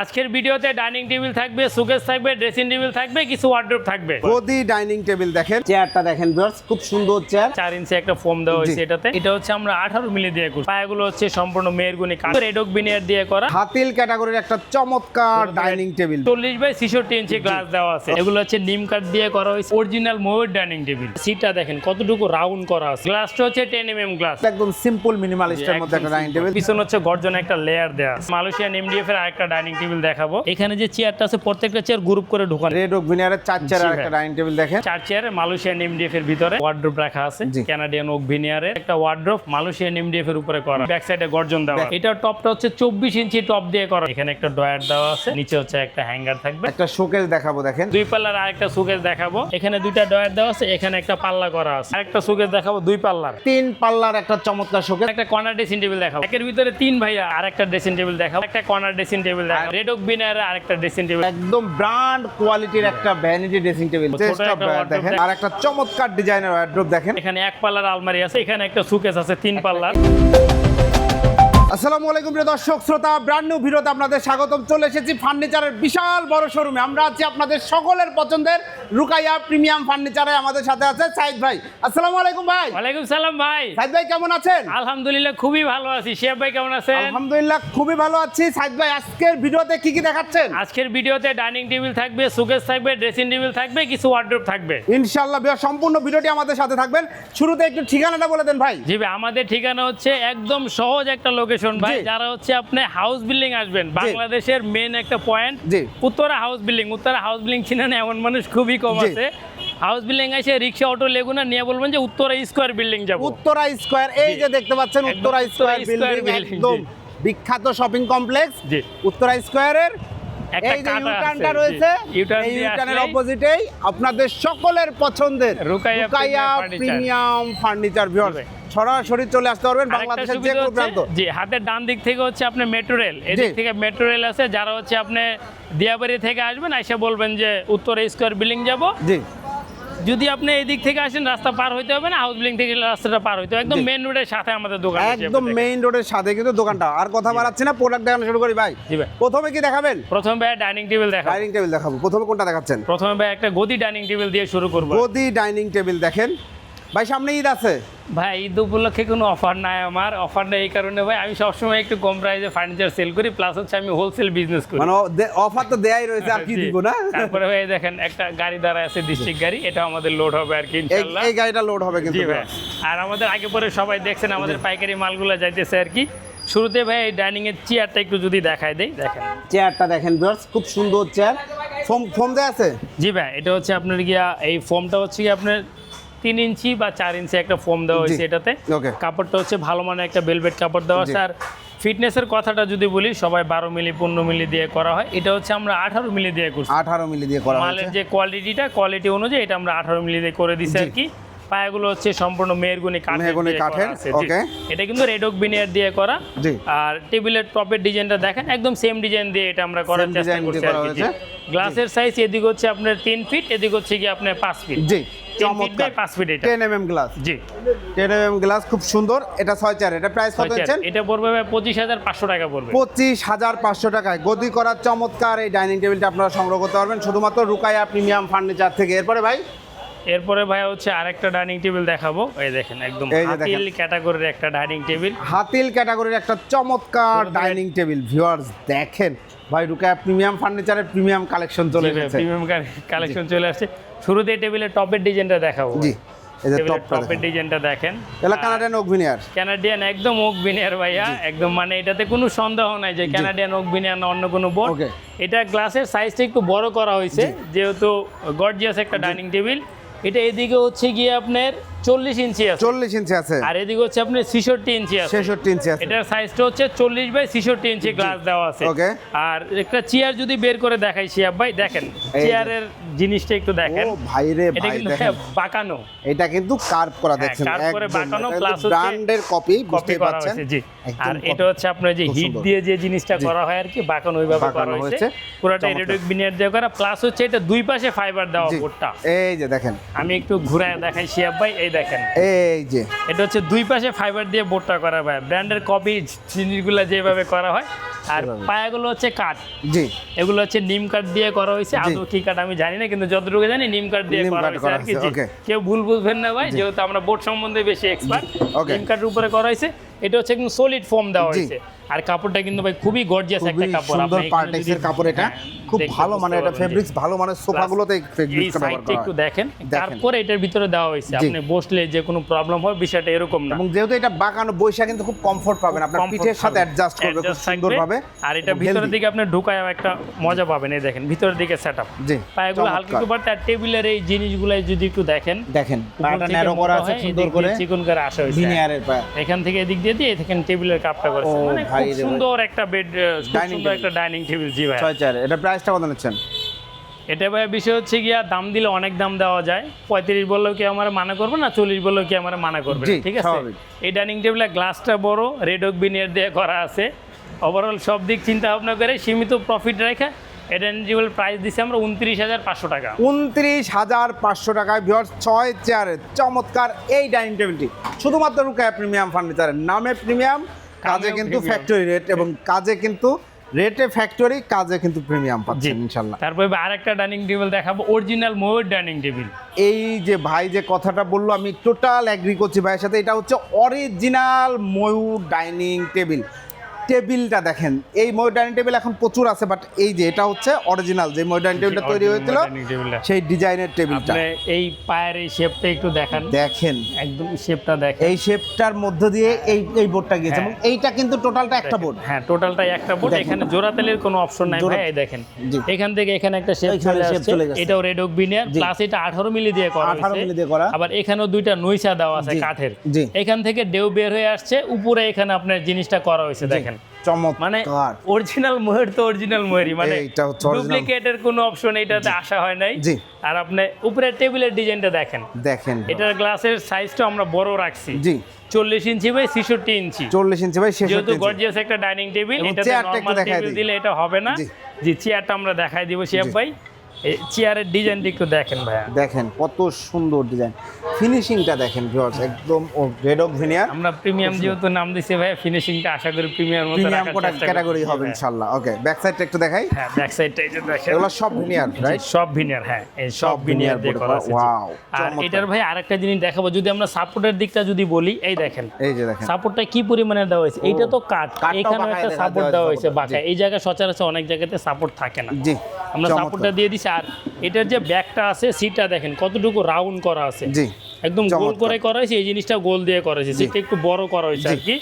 আজকের ভিডিওতে dining table থাকবে সুকেস থাকবে ড্রেসিং টেবিল থাকবে কিছু ওয়ার্ড্রোব থাকবে। গদি ডাইনিং টেবিল দেখেন। চেয়ারটা দেখেন ভিউয়ার্স খুব সুন্দর চেয়ার। চার ইঞ্চি একটা ফোম দেওয়া হয়েছে। এটাতে। এটা হচ্ছে আমরা আঠারো মিলি দিয়ে করছি। পায়াগুলো হচ্ছে সম্পূর্ণ মেয়েরগুনি কাঠ। রেডক বিনিয়ার দিয়ে করা। হাতিল ক্যাটাগরির একটা চমৎকার ডাইনিং টেবিল। চল্লিশ বাই ছিষট্টি ইঞ্চি গ্লাস দেওয়া আছে। এগুলো হচ্ছে নিম কাঠ দিয়ে করা হয়েছে। অরিজিনাল ময়ূর ডাইনিং টেবিল সিটটা দেখেন কতটুকু রাউন্ড করা আছে। গ্লাসটা হচ্ছে টেন এম এম গ্লাস একদম সিম্পল মিনিমালিস্টের মধ্যে একটা ডাইনিং টেবিল পিছনে হচ্ছে গর্জন একটা লেয়ার দেওয়া আছে। মালয়েশিয়ান এমডিএফ এর আরেকটা ডাইনিং টেবিল দেখাবো। এখানে যে চেয়ারটা আছে প্রত্যেকটা চেয়ার গ্রুপ করে ঢোকানো। রেড ওক ভিনিয়ারের চার চেয়ার একটা ডাইনিং টেবিল দেখেন। চার চেয়ারে মালয়েশিয়ান এমডিএফ এর ভিতরে। ওয়ার্ড্রোপ রাখা আছে। কানাডিয়ান ওক ভিনিয়ারের একটা ওয়ার্ড্রোপ মালয়েশিয়ান এমডিএফ এর উপরে করা। ব্যাক সাইডে গর্জন দেওয়া। এটা টপটা হচ্ছে চব্বিশ ইঞ্চি টপ দিয়ে করা। এখানে একটা ডয়ার দেওয়া আছে নিচে হচ্ছে একটা হ্যাঙ্গার থাকবে। একটা শোকেস দেখাবো দেখেন। দুই পাল্লার আরেকটা সুকেস দেখাবো। এখানে দুইটা ডয়ার দেওয়া আছে এখানে একটা পাল্লা করা আছে। আরেকটা সুকেস দেখাবো দুই পাল্লার। তিন পাল্লার একটা চমৎকার শোকেস একটা কর্নার ড্রেসিং টেবিল দেখাবো। একের ভিতরে তিন ভাইয়া আরেকটা ড্রেসিং টেবিল দেখাবো। একটা কর্নার ড্রেসিং টেবিল দেখাবো। রেড ওক বিনার আরেকটা ড্রেসিং টেবিল একদম ব্র্যান্ড কোয়ালিটির একটা ভ্যানিটি ড্রেসিং টেবিল চেস্ট দেখেন। দেখেন। আর একটা চমৎকার ডিজাইনের ওয়ার্ড্রোব দেখেন। এখানে এক পাল্লার আলমারি আছে এখানে একটা সুকেস আছে তিন পাল্লার। আসসালামু আলাইকুম প্রিয় দর্শক শ্রোতা ব্র্যান্ড নিউ ভিডিওতে আপনাদের স্বাগতম। চলে এসেছি ফার্নিচারের বিশাল বড় শোরুমে আমরা আছি আপনাদের সকলের পছন্দের রুকাইয়া প্রিমিয়াম ফার্নিচারে। আমাদের সাথে আছে সাইদ ভাই। আসসালামু আলাইকুম ভাই। ওয়ালাইকুম সালাম ভাই। সাইদ ভাই কেমন আছেন? আলহামদুলিল্লাহ খুবই ভালো আছি। শিয়াব ভাই কেমন আছেন? আলহামদুলিল্লাহ খুবই ভালো আছি। সাইদ ভাই আজকের ভিডিওতে কি কি দেখাচ্ছেন? আজকের ভিডিওতে ডাইনিং টেবিল থাকবে সুকেস থাকবে ড্রেসিং টেবিল থাকবে কিছু ওয়ার্ড্রোব থাকবে। ইনশাআল্লাহ বিয়া সম্পূর্ণ ভিডিওটি আমাদের সাথে থাকবেন। শুরুতে একটু ঠিকানাটা বলে দেন ভাই। জি ভাই আমাদের ঠিকানা হচ্ছে একদম সহজ একটা লোকেশন ভাই যারা হচ্ছে আপনি হাউস বিল্ডিং আসবেন বাংলাদেশের মেন একটা point. Uttara house building Uttara house building চিনেন এমন মানুষ খুবই কম আছে হাউস বিল্ডিং এসে রিক্সা অটো লেগুনা নিয়ে বলবেন যে উত্তরা স্কোয়ার বিল্ডিং যাব উত্তরা স্কোয়ার এই যে দেখতে পাচ্ছেন উত্তরা স্কোয়ার বিল্ডিং একদম বিখ্যাত শপিং কমপ্লেক্স জি। উত্তরা স্কোয়ারের একটা এই যে ইউটার্নটা রয়েছে জি। এই ইউটার্নের অপোজিটেই আপনাদের সকলের পছন্দের রুকাইয়া। Premium furniture viewers. সরাসরি চলে আসতে পারবেন বাংলাদেশের যে কোনো প্রান্ত। জি হাতের ডান দিক থেকে হচ্ছে আপনি মেট্রো রেল এদিক থেকে মেট্রো রেল আছে যারা হচ্ছে আপনি দিয়াবাড়ি থেকে আসবেন এসে বলবেন যে উত্তর স্কোয়ার বিল্ডিং যাব। জি। যদি আপনি এই দিক থেকে আসেন রাস্তা পার হইতে হবে না হাউস বিল্ডিং থেকে রাস্তাটা পার হইতে হবে। একদম। মেন রোডের সাথে আমাদের দোকান একদম। মেইন রোডের সাথে কিন্তু দোকানটা। আর কথা বাড়াচ্ছি না প্রোডাক্ট দেখানো শুরু করি ভাই। জি ভাই। প্রথমে কি দেখাবেন? প্রথমে ভাই ডাইনিং টেবিল দেখা ডাইনিং টেবিল দেখাবো। প্রথমে কোনটা দেখাচ্ছেন? প্রথমে ভাই একটা গদি ডাইনিং টেবিল দিয়ে শুরু করব। গদি ডাইনিং টেবিল দেখেন। ভাই সামনে ঈদ আছে। ভাই ঈদ উপলক্ষে কোনো অফার নাই আমার। অফার নেই এই কারণে ভাই আমি সবসময় একটু কম প্রাইসে ফার্নিচার সেল করি প্লাস হচ্ছে আমি হোলসেল বিজনেস করি। মানে অফার তো দেয়াই রয়েছে আর কি দিব না? তারপরে ভাই দেখেন একটা গাড়ি দ্বারা আছে ডিস্ট্রিক্ট গাড়ি এটা আমাদের লোড হবে আর কি এই ইনশাল্লাহ এই গাড়িটা লোড হবে কিন্তু আর আমাদের আগে পরে সবাই দেখছেন আমাদের পাইকারি মালগুলো যাইতেছে আর কি। শুরুতে ভাই এই ডাইনিং এর চেয়ারটা একটু যদি দেখায় দেই দেখেন। চেয়ারটা দেখেন ভিউয়ার্স খুব সুন্দর চেয়ার ফোম ফোম দেয়া আছে? জি ভাই এটা হচ্ছে আপনার গিয়া এই ফোমটা হচ্ছে কি আপনার তিন ইঞ্চি বা চার ইঞ্চি একটা ফোম দেওয়া হয়েছে এটাতে। কাপড়টা হচ্ছে ভালো মানের একটা বেলভেট কাপড় দেওয়া আছে। আর ফিটনেসের কথাটা যদি বলি সবাই বারো মিলি পনেরো মিলি দিয়ে করা হয়। এটা হচ্ছে আমরা আঠারো মিলি দিয়ে করছি। আঠারো মিলি দিয়ে করা মালের যে কোয়ালিটিটা কোয়ালিটি অনুযায়ী এটা আমরা আঠারো মিলি দিয়ে করে দিছি আর কি। পায়াগুলো হচ্ছে সম্পূর্ণ মেহরগুনি মেহগনি কাঠের, okay. এটা কিন্তু রেডক বিনিয়ার দিয়ে করা। আর টেবিলের টপের ডিজাইনটা দেখেন একদম সেম ডিজাইন দিয়ে এটা আমরা করার চেষ্টা করছি আর কি। গ্লাসের সাইজ এদিক হচ্ছে আপনার তিন ফিট এদিক হচ্ছে কি আপনার পাঁচ ফিট জি। চমৎকার। ফিট এটা। গ্লাস জি। এম এম গ্লাস খুব সুন্দর। এটা চার এটা প্রাইস কত চার। হচ্ছেন এটা পড়বে ভাই পঁচিশ হাজার পাঁচশো টাকা পড়বে। পঁচিশ হাজার পাঁচশো টাকায়। গদি করার চমৎকার। এই ডাইনিং টেবিলটা আপনারা সংগ্রহ করতে পারবেন। শুধুমাত্র রুকাইয়া প্রিমিয়াম ফার্নিচার থেকে। এরপরে ভাই? এরপরে ভাই হচ্ছে আরেকটা ডাইনিং টেবিল দেখাবো। এই দেখেন একদম। হাতিল ক্যাটাগরির একটা ডাইনিং টেবিল হাতিল ক্যাটাগরির একটা চমৎকার ডাইনিং টেবিল ভিউয়ার্স দেখেন। ভাই রুকাইয়া প্রিমিয়াম ফার্নিচারের প্রিমিয়াম কালেকশন চলে এসেছে। প্রিমিয়াম কালেকশন চলে আসছে। শুরুতে টেবিলের টপের ডিজাইনটা দেখাবো জি এই যে টপের ডিজাইনটা দেখেন। এটা কানাডিয়ান ওকভিনিয়ার ক্যানাডিয়ান একদম ওক বিনিয়ার ভাইয়া। একদম মানে এটাতে কোনো সন্দেহ নাই যে কানাডিয়ান ওক বিনিয়ার না অন্য কোনো বোর্ড. এটা গ্লাসের সাইজটা একটু বড় করা হয়েছে যেহেতু গর্জিয়াস একটা ডাইনিং টেবিল এটা এদিকে হচ্ছে গিয়ে আপনার চল্লিশ ইঞ্চি আছে। চল্লিশ ইঞ্চি আছে। আর এদিকে হচ্ছে ছিষট্টি ইঞ্চি আছে। ছেষট্টি ইঞ্চি আছে। এটার সাইজটা হচ্ছে চল্লিশ বাই ছিষট্টি ইঞ্চি গ্লাস দেওয়া আছে। Okay. আর একটা চেয়ার যদি বের করে দেখাই শিয়াব ভাই দেখেন চেয়ারের জিনিসটা একটু দেখেন। ও ভাই রে এটা কিন্তু বাঁকানো। এটা কিন্তু কার্ভ করা হ্যাঁ, দেখছেন? carve করে বাঁকানো, হচ্ছে ব্র্যান্ডের কপি পারছেন? জি। আর এটা হচ্ছে আপনার যে হিট দিয়ে যে জিনিসটা করা হয় আর কি বাঁকানো ওইভাবে করা হয়েছে। পুরোটা। ইলেকট্রিক বিনিয়ার দিয়ে করা প্লাস হচ্ছে এটা দুই পাশে ফাইবার দেওয়া বোর্ডটা এই যে দেখেন। আমি একটু ঘুরায় দেখাই শিয়াব ভাই এই দেখেন। এই যে। এটা হচ্ছে দুই পাশে ফাইবার দিয়ে বোর্ডটা করা ভাই ব্র্যান্ডের কপি জিনিসগুলো যেভাবে করা হয়। আর পায়াগুলো হচ্ছে কাঠ। জি। এগুলো হচ্ছে নিম কাঠ দিয়ে করা হয়েছে। আদৌ কি কাঠ আমি জানি না কিন্তু যতটুকু জানি নিম কাঠ দিয়ে করা হয়েছে আর কি. কেউ ভুল বুঝবেন না ভাই যেহেতু আমরা বোর্ড সম্বন্ধে বেশি এক্সপার্ট. নিম কাঠের উপরে করা হয়েছে। এটা হচ্ছে একদম সলিড ফর্ম দেওয়া হয়েছে। আর কাপড়টা কিন্তু ভাই খুবই গর্জিয়াস একটা কাপড়। সুন্দর আপনি এখানে পার্টেক্সের কাপড় এটা। হ্যাঁ, খুব ভালো মানে এটা ফেব্রিক্স ভালো মানে সোফাগুলোতে ফেব্রিক্সটা ব্যবহার করা একটু দেখেন। তারপরে এটার ভিতরে দেওয়া হয়েছে। আপনি বসলে যে কোনো প্রবলেম হয় বিষয়টা এরকম না। এবং যেহেতু এটা বাঁকানো বৈশা কিন্তু খুব কমফোর্ট পাবেন। আপনার পিঠের সাথে অ্যাডজাস্ট করবে খুব থাকবে। সুন্দরভাবে আর এটা ভিতরের দিকে আপনি ঢুকায় একটা মজা পাবেন এই দেখেন ভিতরের দিকে সেটআপ জি পায়েগুলো হালকা একটু আর টেবিলের এই জিনিসগুলো যদি একটু দেখেন দেখেন পাটা ন্যারো করা আছে সুন্দর করে। চিকন করে আসা হয়েছে। ভিনিয়ারের পায়া। এখান থেকে এদিক দিয়ে দিয়ে এখানে টেবিলের কাপটা করেছে। মানে খুব সুন্দর একটা বেড খুব সুন্দর একটা ডাইনিং টেবিল জি ভাই। ছয় চার এটা প্রাইসটা কত নিচ্ছেন? এটা ভাই বিষয় হচ্ছে গিয়া দাম দিলে অনেক দাম দেওয়া যায়। পঁয়ত্রিশ বললেও কি আমার মানা করবে না চল্লিশ বললেও কি আমার মানা করবে ঠিক আছে? এই ডাইনিং টেবিলের গ্লাসটা বড় রেড ওক বিনিয়ার দিয়ে করা আছে। ওভারঅল সব দিক চিন্তা ভাবনা করে সীমিত প্রফিট রেখে টেবিল প্রাইস দিচ্ছি আমরা উনত্রিশ হাজার পাঁচশো টাকা। উনত্রিশ হাজার পাঁচশো টাকায় ভিওর ছয় চেয়ারের চমৎকার এই ডাইনিং টেবিলটি শুধুমাত্র রুকায়া প্রিমিয়াম ফার্নিচারের নামে প্রিমিয়াম কাজে কিন্তু ফ্যাক্টরি রেট এবং কাজে কিন্তু রেটে ফ্যাক্টরি কাজে কিন্তু প্রিমিয়াম পাচ্ছেন ইনশাল্লাহ। তারপরে আরেকটা ডাইনিং টেবিল দেখাবো অরিজিনাল ময়ূর ডাইনিং টেবিল এই যে ভাই যে কথাটা বলল আমি টোটাল অ্যাগ্রি করছি ভাইয়ের সাথে এটা হচ্ছে অরিজিনাল ময়ূর ডাইনিং টেবিল টেবিলটা দেখেন। এই ময়ূর ডাইনিং টেবিল এখন প্রচুর আছে বাট এই যে এটা হচ্ছে অরিজিনাল যে ময়ূর টেবিলটা তৈরি হয়েছিল সেই ডিজাইনের টেবিলটা আপনি এই পায়ের এই শেপটা একটু দেখান। দেখেন। একদম শেপটা দেখেন। এই শেপটার মধ্য দিয়ে এই এই বোর্ডটা গিয়েছে হ্যাঁ। এবং এইটা কিন্তু টোটালটা একটা বোর্ড হ্যাঁ টোটালটাই একটা বোর্ড এখানে জোড়া তেলের কোনো অপশন নাই ভাই এই দেখেন। এখান থেকে এখানে একটা শেপ চলে আসছে। এটাও রেড ওক বিনিয়ার প্লাস এটা 18 মিলি দিয়ে করা 18 মিলি দিয়ে করা। আবার এখানেও দুইটা নইসা দেওয়া আছে কাঠের। এখান থেকে ডেউ বের হয়ে আসছে উপরে এখানে আপনার জিনিসটা করা হয়েছে দেখেন। মানে অরিজিনাল তো অরিজিনাল মানে হচ্ছে ডুপ্লিকেটের কোনো অপশন এটাতে আসা হয় নাই। জি। আর আপনি উপরে টেবিলের ডিজাইনটা দেখেন। দেখেন। এটার গ্লাসের সাইজটা আমরা বড় রাখছি। জি। চল্লিশ ইঞ্চি বাই ছেষট্টি ইঞ্চি। চল্লিশ ইঞ্চি বাই যেহেতু গর্জিয়াস একটা ডাইনিং টেবিল এটা নরমাল টেবিল দিলে এটা হবে না। জি। চেয়ারটা আমরা দেখাই দিব শিয়াব ভাই। এই চেয়ারের ডিজাইনটা একটু দেখেন ভাইয়া। দেখেন কত সুন্দর ডিজাইন। ফিনিশিংটা দেখেন ভিউয়ার্স একদম ও রেড অফ ভিনিয়ার আমরা প্রিমিয়াম যেহেতু নাম দিছি ভাই ফিনিশিংটা আশা করি প্রিমিয়াম মতো প্রিমিয়াম কোটা চেষ্টা ক্যাটাগরি হবে। ইনশাআল্লাহ। ওকে ব্যাক সাইডটা একটু দেখাই। হ্যাঁ ব্যাক সাইডটা এই যে দেখেন। এগুলো সব ভিনিয়ার রাইট সব ভিনিয়ার হ্যাঁ এই সব ভিনিয়ার veneer দিয়ে করা করা, আছে। জি। আর। এটার ভাই আরেকটা জিনিস দেখাবো যদি আমরা সাপোর্টের দিকটা যদি বলি এই দেখেন। এই যে দেখেন। সাপোর্টটা কি পরিমাণে দেওয়া হয়েছে? এইটা তো কাঠটাও এখানে একটা সাপোর্ট দেওয়া হয়েছে বাঁকা এই জায়গায় সচরাচর অনেক জায়গাতে সাপোর্ট থাকে না। জি আমরা। সাপোর্টটা দিয়ে দিছি আর এটার যে ব্যাকটা আছে সিটটা দেখেন কতটুকু রাউন্ড করা আছে। জি একদম গোল করে করা হয়েছে এই জিনিসটা গোল দিয়ে করা হয়েছে সিটটা একটু বড় করা হয়েছে। আর কি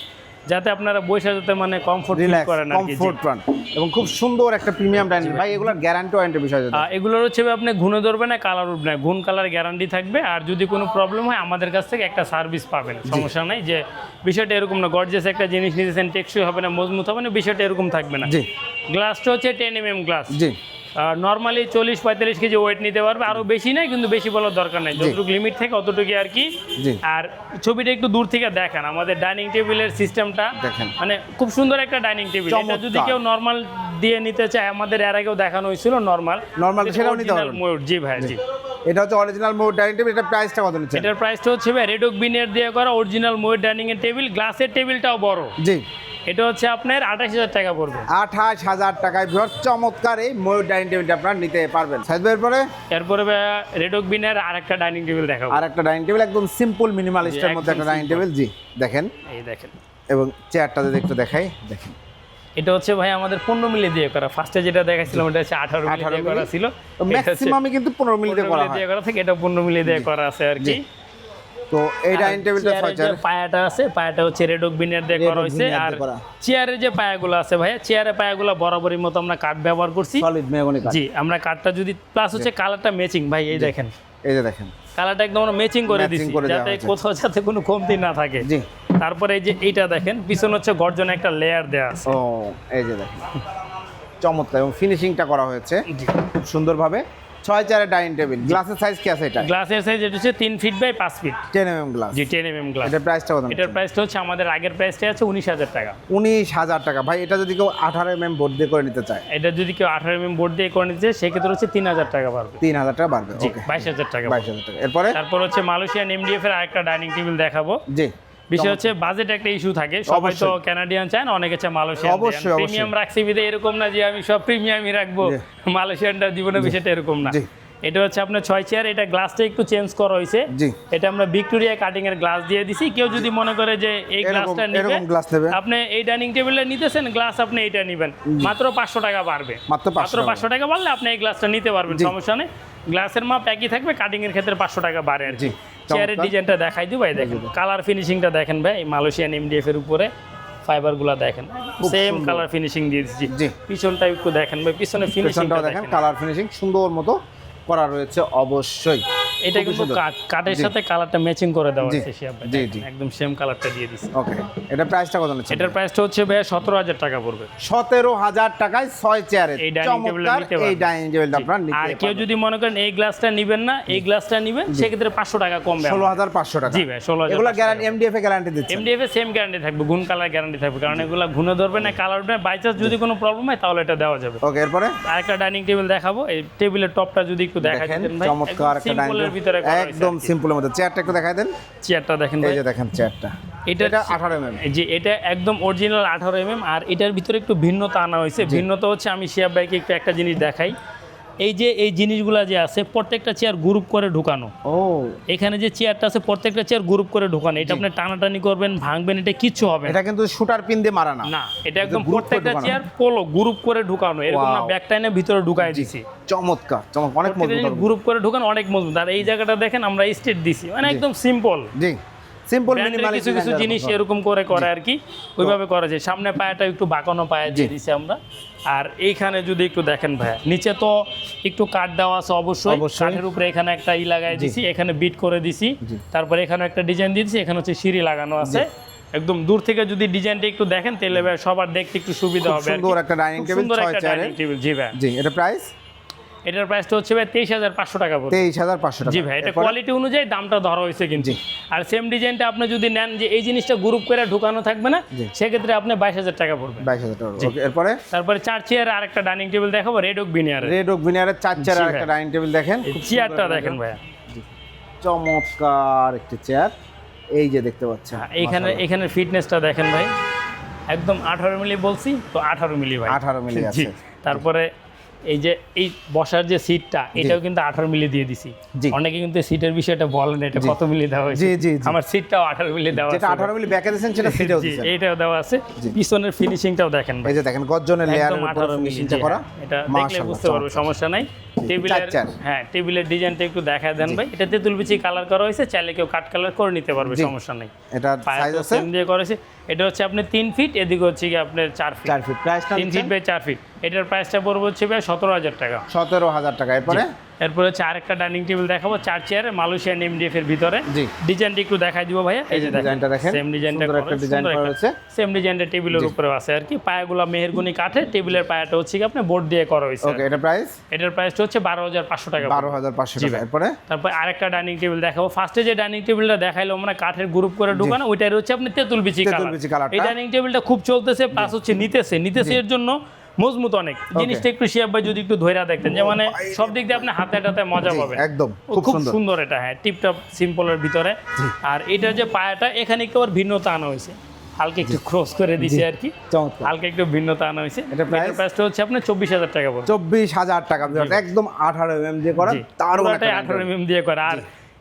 যাতে আপনারা বসে যাতে মানে কমফোর্ট ফিল করেন আর কি। কমফোর্ট পান। এবং খুব সুন্দর একটা প্রিমিয়াম ডাইনিং ভাই। এগুলোর গ্যারান্টি ওয়ারেন্টি বিষয় আহ, এগুলোর হচ্ছে আপনি ঘুনে ধরবে না কালার উঠবে না। ঘুন কালার গ্যারান্টি থাকবে। আর যদি কোনো প্রবলেম হয় আমাদের কাছ থেকে একটা সার্ভিস পাবেন। সমস্যা নাই যে বিষয়টা এরকম না গর্জেস একটা জিনিস নিতেছেন টেকসই হবে না মজবুত হবে না বিষয়টা এরকম থাকবে না। জি। গ্লাসটা হচ্ছে টেন এম এম গ্লাস জি। নর্মালি চল্লিশ পঁয়তাল্লিশ কেজি ওয়েট নিতে পারবে। আরও বেশি নাই কিন্তু বেশি বলার দরকার নেই। যতটুকু লিমিট থেকে অতটুকু আর কি। আর ছবিটা একটু দূর থেকে দেখেন আমাদের ডাইনিং টেবিলের সিস্টেমটা। মানে খুব সুন্দর একটা ডাইনিং টেবিল যদি কেউ নর্মাল দিয়ে নিতে চায় আমাদের এর আগেও দেখানো হয়েছিল নর্মাল Normal সেটাও নিতে পারবেন। ময়ূর জি ভাই জি। এটা হচ্ছে অরিজিনাল মোড ডাইনিং টেবিল এটা প্রাইসটা কত নিচ্ছে এটার প্রাইসটা হচ্ছে ভাই রেডক বিনের দিয়ে করা অরিজিনাল ময়ূর ডাইনিং এর টেবিল গ্লাসের টেবিলটাও বড়। জি। এটা হচ্ছে আপনার আঠাশ হাজার টাকা পড়বে। আঠাশ হাজার টাকায় ভিওর চমৎকার এই ময়ূর ডাইনিং টেবিলটা আপনারা নিতে পারবেন। সাইজ ভাইয়ের পরে এরপরে রেডক বিনের আরেকটা ডাইনিং টেবিল দেখাবো। আর একটা ডাইনিং টেবিল একদম সিম্পল মিনিমালিস্টের মধ্যে একটা ডাইনিং টেবিল জি দেখেন। এই দেখেন। এবং চেয়ারটা যদি একটু দেখাই দেখেন। এটা হচ্ছে ভাই আমাদের পনেরো মিলি দিয়ে করা। ফার্স্টে যেটা দেখাচ্ছিলাম এটা হচ্ছে আঠারো মিলি দিয়ে করা ছিল। ম্যাক্সিমামই কিন্তু পনেরো মিনিটে 15 করা মিলি দিয়ে করা থাকে এটা পনেরো মিলি দিয়ে করা আছে আর কি। তো এই ডাইনিং টেবিলটা পায়াটা আছে পায়াটা হচ্ছে রেডক বিনের দিয়ে করা হয়েছে। আর দিয়ে চেয়ারের যে পায়াগুলো আছে ভাইয়া চেয়ারের পায়াগুলো বরাবরই মতো আমরা কাঠ ব্যবহার করছি। সলিড কাঠ। জি আমরা কাঠটা যদি প্লাস হচ্ছে কালারটা ম্যাচিং ভাই এই দেখেন। এই যে দেখেন। কালারটা একদম আমরা ম্যাচিং করে করে যাতে কোথাও যাতে কোনো কমতি না থাকে। জি। তারপরে এই যে এইটা দেখেন পিছনে হচ্ছে গর্জনে একটা লেয়ার দেওয়া আছে। ও এই যে দেখেন। চমৎকার এবং ফিনিশিংটা করা হয়েছে। খুব সুন্দরভাবে। ছয় চেয়ারের ডাইনিং টেবিল। গ্লাসের সাইজ কি আছে এটা? গ্লাসের সাইজ এটা হচ্ছে তিন ফিট বাই পাঁচ feet ten M M glass জি টেন এম এম গ্লাস এটার প্রাইসটা কত? এটার প্রাইসটা হচ্ছে আমাদের আগের প্রাইসটা আছে উনিশ হাজার টাকা। উনিশ হাজার টাকা। ভাই এটা যদি কেউ আঠারো এম এম বোর্ড দিয়ে করে নিতে চায়। এটা যদি কেউ আঠারো এম বোর্ড দিয়ে করে নিতে চায়, সেক্ষেত্রে হচ্ছে তিন হাজার টাকা পারবে তিন হাজার টাকা বাড়বে বাইশ হাজার টাকা বাইশ হাজার টাকা। এরপরে? তারপর হচ্ছে মালয়েশিয়ান এমডিএফ এর আরেকটা ডাইনিং টেবিল দেখাবো। জি। বিষয় হচ্ছে বাজেট একটা ইস্যু থাকে। সবাই তো। কানাডিয়ান চায় অনেকে চায় মালয়েশিয়ান অবশ্যই। প্রিমিয়াম রাখছি বিদে এরকম না যে আমি সব প্রিমিয়ামই রাখব। মালয়েশিয়ানটা জীবনে বিষয়টা এরকম না। এটা হচ্ছে আপনার ছয় চেয়ার এটা গ্লাসটা একটু চেঞ্জ করা হয়েছে। এটা আমরা ভিক্টোরিয়া কাটিং এর গ্লাস দিয়ে দিছি। কেউ যদি মনে করে যে এই গ্লাসটা নেবে আপনি এই ডাইনিং টেবিলটা নিতেছেন গ্লাস আপনি এইটা নেবেন। মাত্র পাঁচশো টাকা বাড়বে। মাত্র পাঁচশো টাকা। বাড়লে আপনি এই গ্লাসটা নিতে পারবেন সমস্যা নেই। গ্লাসের মাপ একই থাকবে কাটিং এর ক্ষেত্রে পাঁচশো টাকা বাড়ে আর কি। চেয়ারের। ডিজাইনটা দেখাই দিই ভাই দেখেন। কালার ফিনিশিংটা দেখেন ভাই মালয়েশিয়ান এমডিএফ এর উপরে ফাইবারগুলো দেখেন। সেম কালার ফিনিশিং দিয়ে দিচ্ছি। জি। পিছনটা একটু দেখেন ভাই পিছনে ফিনিশিংটা দেখেন কালার ফিনিশিং সুন্দর মতো করা রয়েছে অবশ্যই। এটা কিন্তু জি। সাথে কালারটা ম্যাচিং করে দেওয়া হয়েছে জি, জি। একদম সেম কালারটা দিয়ে ওকে এটা প্রাইসটা কত নিচ্ছে এটার প্রাইসটা হচ্ছে ভাই সতেরো হাজার টাকা পড়বে। সতেরো হাজার টাকায় ছয় চেয়ারে এই table চমৎকার নিতে এই ডাইনিং টেবিলটা আপনারা আর কেউ যদি মনে করেন এই গ্লাসটা নিবেন না এই গ্লাসটা নিবেন সেক্ষেত্রে পাঁচশো টাকা কমবে ষোলো হাজার পাঁচশো টাকা। জি ভাই ষোলো হাজার এগুলো গ্যারান্টি এমডিএফ এ গ্যারান্টি দিচ্ছে। এমডিএফ এর সেম গ্যারান্টি থাকবে গুণ কালার গ্যারান্টি থাকবে কারণ এগুলো ঘুনে ধরবে না কালার উঠবে বাই চান্স যদি কোনো প্রবলেম হয় তাহলে এটা দেওয়া যাবে। ওকে এরপরে? আরেকটা ডাইনিং টেবিল দেখাবো। এই টেবিলের টপটা যদি একটু দেখা দেখেন ভাই। চমৎকার একটা ডাইনিং সিম্পলের ভিতরে একদম সিম্পলের মধ্যে। চেয়ারটা একটু দেখাই দেন। চেয়ারটা দেখেন এই যে দেখেন চেয়ারটা এটা এটা আঠারো এম যে এটা একদম অরিজিনাল আঠারো এমএম আর এটার ভিতরে একটু ভিন্নতা আনা হয়েছে। ভিন্নতা হচ্ছে আমি শিয়াব ভাইকে একটু একটা জিনিস দেখাই। এই যে এই জিনিসগুলা যে আছে প্রত্যেকটা চেয়ার গ্রুপ করে ঢুকানো। ও। এখানে যে চেয়ারটা আছে প্রত্যেকটা চেয়ার গ্রুপ করে ঢুকানো। এটা আপনি টানাটানি করবেন ভাঙবেন এটা কিচ্ছু হবে এটা কিন্তু শুটার পিন দিয়ে মারা না না এটা একদম প্রত্যেকটা চেয়ার পোলো গ্রুপ করে ঢুকানো। এরকম না. ব্যাক টাইনে ভিতরে ঢুকাই দিছি। চমৎকার চমৎকার অনেক মজবুত গ্রুপ করে ঢুকানো অনেক মজবুত। আর এই জায়গাটা দেখেন আমরা স্টেট দিছি। মানে একদম সিম্পল জি। সিম্পল মিনিমাল কিছু কিছু জিনিস এরকম করে করে আর কি ওইভাবে করা যায়। সামনে পায়াটা একটু বাঁকানো পায়া দিয়ে দিছি আমরা। আর এইখানে যদি একটু দেখেন ভাইয়া নিচে তো একটু কাঠ দেওয়া আছে অবশ্যই। কাঠের উপরে এখানে একটা ই লাগাই দিছি এখানে বিট করে দিছি। তারপরে এখানে একটা ডিজাইন দিয়ে দিছি এখানে হচ্ছে সিঁড়ি লাগানো আছে। একদম দূর থেকে যদি ডিজাইনটা একটু দেখেন তাহলে সবার দেখতে একটু সুবিধা হবে সুন্দর একটা ডাইনিং টেবিল সুন্দর একটা ডাইনিং টেবিল জি ভাই জি এটা প্রাইস এটার প্রাইসটা হচ্ছে ভাই তেইশ হাজার পাঁচশো টাকা পড়বে। তেইশ হাজার পাঁচশো টাকা। জি ভাই এটা কোয়ালিটি অনুযায়ী দামটা ধরা হয়েছে কিন্তু। আর সেম ডিজাইনটা আপনি যদি নেন যে এই জিনিসটা গ্রুপ করে ঢুকানো থাকবে না। সেক্ষেত্রে আপনি বাইশ হাজার টাকা পড়বে। বাইশ হাজার টাকা ওকে এরপরে? তারপরে চার চেয়ার আর একটা ডাইনিং টেবিল দেখাবো red oak veneer red oak ভিনিয়ারের চার চেয়ার আর একটা ডাইনিং টেবিল দেখেন। খুব চেয়ারটা দেখেন ভাইয়া। চমৎকার একটি চেয়ার এই যে দেখতে পাচ্ছেন। এইখানে এখানে ফিটনেসটা দেখেন ভাই। একদম আঠারো মিলি বলছি তো আঠারো মিলি ভাই। 18 মিলি আছে। তারপরে এই যে এই বসার যে সিটটা এটাও কিন্তু আঠারো মিলি দিয়ে দিছি। অনেকে কিন্তু সিটের বিষয়টা বলেন এটা কত মিলি দেওয়া হয়েছে। আমার সিটটাও আঠারো মিলি দেওয়া আছে। আঠারো মিলি ব্যাকে দিয়েছেন সেটা সিটেও দিয়েছেন। দেওয়া আছে। পিছনের ফিনিশিংটাও দেখেন এই যে দেখেন গর্জনের উপর আঠারো মিলি ফিনিশিংটা করা। হ্যাঁ। এটা দেখলে বুঝতে পারবে সমস্যা নাই। টেবিলের হ্যাঁ টেবিলের ডিজাইনটা একটু দেখা দেন ভাই। এটা তেঁতুল বিচি কালার করা হয়েছে চাইলে কেউ কাট কালার করে নিতে পারবে সমস্যা নাই। এটা সাইজ আছে। সেম দিয়ে করেছে। এটা হচ্ছে আপনি তিন ফিট এদিকে হচ্ছে কি আপনার চার ফিট চার ফিট প্রাইস তিন ফিট বাই চার ফিট এটার প্রাইসটা পড়বে হচ্ছে সতেরো হাজার টাকা। সতেরো হাজার টাকা। এরপরে? এরপরে হচ্ছে আরেকটা ডাইনিং টেবিল দেখাবো চার চেয়ারে মালয়েশিয়ান এমডিএফ এর ভিতরে। ডিজাইনটা একটু দেখাই দিব ভাইয়া। এই যে ডিজাইনটা দেখেন। সেম ডিজাইনটা একটা ডিজাইন করা রয়েছে সেম ডিজাইনটা টেবিলের উপরে আছে আর কি। পায়াগুলো মেহেরগুনি কাঠে টেবিলের পায়াটা হচ্ছে কি আপনি বোর্ড দিয়ে করা হয়েছে। ওকে এটা প্রাইস এটার প্রাইসটা হচ্ছে বারো হাজার পাঁচশো টাকা বারো হাজার পাঁচশো টাকা। এরপরে? তারপর আরেকটা ডাইনিং টেবিল দেখাবো। ফার্স্টে যে ডাইনিং টেবিলটা দেখাইলো আমরা কাঠের গ্রুপ করে ঢুকানো ওইটার হচ্ছে আপনি তেঁতুল বিচি কালার। এই ডাইনিং টেবিলটা খুব চলতেছে প্লাস হচ্ছে নিতেছে। নিতেছে এর জন্য মজবুত অনেক। জিনিসটা একটু শিয়াব ভাই যদি একটু ধৈরা দেখতেন যে মানে সব দিক দিয়ে আপনি হাতে হাতে মজা পাবেন। একদম। খুব সুন্দর। এটা হ্যাঁ টিপটপ সিম্পলের ভিতরে। আর এটা যে পায়াটা এখানে একটু আবার ভিন্নতা আনা হয়েছে। হালকা একটু ক্রস করে দিছে আর কি হালকা একটু ভিন্নতা আনা হয়েছে। এটা? প্রাইসটা হচ্ছে আপনার চব্বিশ হাজার টাকা পড়বে। চব্বিশ হাজার টাকা। একদম আঠারো এম দিয়ে করা dining আঠারো। এমএম দিয়ে করা। আর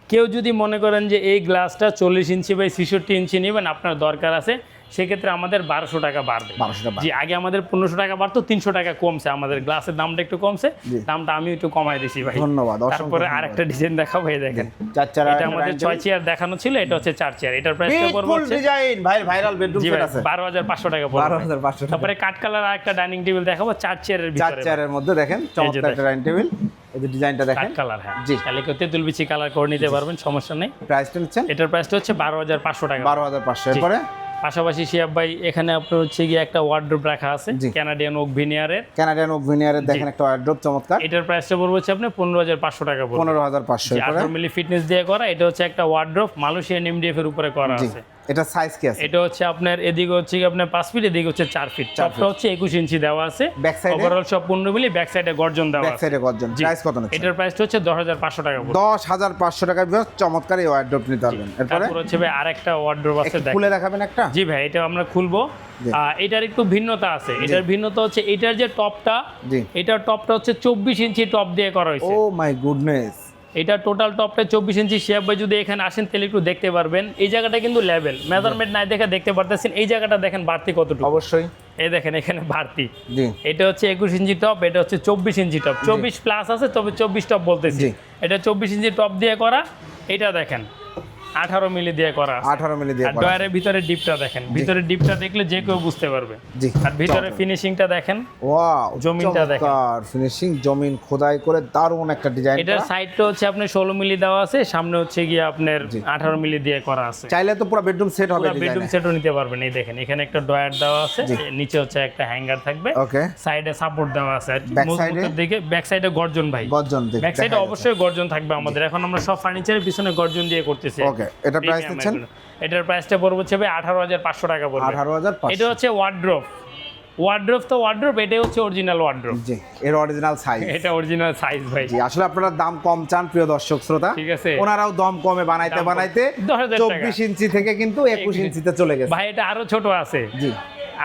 কেউ যদি মনে করেন যে এই গ্লাসটা চল্লিশ ইঞ্চি বাই ছেষট্টি ইঞ্চি নেবেন আপনার দরকার আছে। সেক্ষেত্রে আমাদের বারোশো টাকা বাড়বে। 1200 জি আগে আমাদের পনেরোশো টাকা বাড়তো তিনশো টাকা কমছে আমাদের। গ্লাসের দামটা একটু কমছে দামটা আমি একটু কমাই দিছি ভাই। ধন্যবাদ, তারপরে ধন্যবাদ। আরেকটা ডিজাইন দেখাবো এই দেখেন। চার চার এটা আমাদের ছয় চেয়ার দেখানো ছিল এটা হচ্ছে চার চেয়ার এটার প্রাইসটা পড়বে হচ্ছে ডিজাইন ভাই ভাইরাল বেডরুম সেট আছে। বারো হাজার পাঁচশো টাকা পড়বে। বারো হাজার পাঁচশো টাকা। তারপরে কাঠ কালার আর একটা ডাইনিং টেবিল দেখাবো চার চেয়ারের চার ভিতরে। চেয়ারের মধ্যে দেখেন চমৎকার একটা ডাইনিং টেবিল এই যে ডিজাইনটা দেখেন। কাঠ কালার হ্যাঁ। জি। তাহলে কেউ তেঁতুল বিচি কালার করে নিতে পারবেন সমস্যা নেই। প্রাইসটা নিচ্ছেন? এটার প্রাইসটা হচ্ছে বারো হাজার পাঁচশো টাকা। বারো হাজার পাঁচশো। এরপরে? পাশাপাশি শিয়াব ভাই এখানে আপনার হচ্ছে গিয়ে একটা ওয়ার্ড্রোপ রাখা আছে জি। ক্যানাডিয়ান ওক ভিনিয়ারের ক্যানাডিয়ান ওক ভিনিয়ারের দেখেন একটা ওয়ার্ড্রপ চমৎকার। এটার প্রাইসটা পড়বে হচ্ছে আপনি পনেরো হাজার পাঁচশো টাকা পনেরো হাজার পাঁচশো মিলি ফিটনেস দিয়ে করা এটা হচ্ছে একটা ওয়ার্ড্রোপ মালয়েশিয়ান এমডিএফ এর উপরে করা আছে। এটা সাইজ কি আছে? এটা হচ্ছে আপনার এদিকে হচ্ছে কি আপনার পাঁচ ফিট এদিকে হচ্ছে চার ফিট টপটা হচ্ছে একুশ ইঞ্চি দেওয়া আছে। Side এ? ওভারঅল সব পনেরো মিলি ব্যাক সাইডে গর্জন দেওয়া ব্যাক সাইডে গর্জন। প্রাইস কত নিচ্ছে? এটার প্রাইসটা হচ্ছে দশ হাজার পাঁচশো টাকা পড়বে দশ হাজার পাঁচশো টাকা বিভাগ চমৎকার এই ওয়ার্ড্রপ নিতে পারবেন। এরপরে? তারপর হচ্ছে ভাই আরেকটা ওয়ার্ড্রোপ আছে খুলে দেখাবেন একটা? জি ভাই এটা আমরা খুলবো। এটার একটু ভিন্নতা আছে। এটার ভিন্নতা হচ্ছে এটার যে টপটা এটার টপটা হচ্ছে চব্বিশ ইঞ্চি টপ দিয়ে করা ও হয়েছে মাই গুডনেস এটা টোটাল টপটা চব্বিশ ইঞ্চি শেপ বাই যদি এখানে আসেন তাহলে একটু দেখতে পারবেন। এই জায়গাটা কিন্তু লেভেল মেজারমেন্ট নাই দেখে দেখতে পারতেছেন। এই জায়গাটা দেখেন বাড়তি কতটুকু? অবশ্যই। এই দেখেন এখানে বাড়তি। এটা হচ্ছে একুশ ইঞ্চি টপ এটা হচ্ছে চব্বিশ ইঞ্চি টপ চব্বিশ প্লাস আছে তবে চব্বিশ টপ বলতেছি। এটা চব্বিশ ইঞ্চি টপ দিয়ে করা। এটা দেখেন। আঠারো মিলি দিয়ে করা আছে। আঠারো মিলি দিয়ে ডয়ারের ভিতরে ডিপটা দেখেন। ভিতরে ডিপটা দেখলে যে কেউ বুঝতে পারবে। জি আর ভিতরে ফিনিশিংটা দেখেন। ওয়াও জমিনটা দেখেন। ফিনিশিং জমিন খোদাই করে দারুণ একটা ডিজাইন সাইডটা হচ্ছে আপনার ষোলো মিলি দেওয়া আছে সামনে হচ্ছে গিয়ে আপনার আঠারো মিলি দিয়ে করা আছে। চাইলে তো পুরো বেডরুম সেট হবে বেডরুম সেটও নিতে পারবেন। এই দেখেন এখানে একটা ডয়ার দেওয়া আছে নিচে হচ্ছে একটা হ্যাঙ্গার থাকবে। ওকে। সাইডে সাপোর্ট দেওয়া আছে মজবুতের side-এ? দিকে ব্যাক সাইডে গর্জন ভাই। গর্জন ব্যাক সাইডে অবশ্যই গর্জন থাকবে আমাদের। এখন আমরা সব ফার্নিচারের পিছনে গর্জন দিয়ে করতেছি ওকে এটা প্রাইস দিচ্ছেন এটার প্রাইসটা পড়বে হচ্ছে আঠারো হাজার পাঁচশো টাকা পড়বে। আঠারো হাজার এটা হচ্ছে ওয়ার্ড্রোপ ওয়ার্ড্রোপ তো ওয়ার্ড্রোপ এটাই হচ্ছে অরিজিনাল ওয়ার্ড্রোপ জি এর অরিজিনাল সাইজ এটা অরিজিনাল সাইজ ভাই। জি আসলে আপনারা দাম কম চান প্রিয় দর্শক শ্রোতা। ঠিক আছে। ওনারাও দম কমে বানাইতে বানাইতে 10,000 টাকা। চব্বিশ ইঞ্চি থেকে কিন্তু একুশ ইঞ্চিতে চলে গেছে। ভাই এটা আরও ছোট আছে। জি।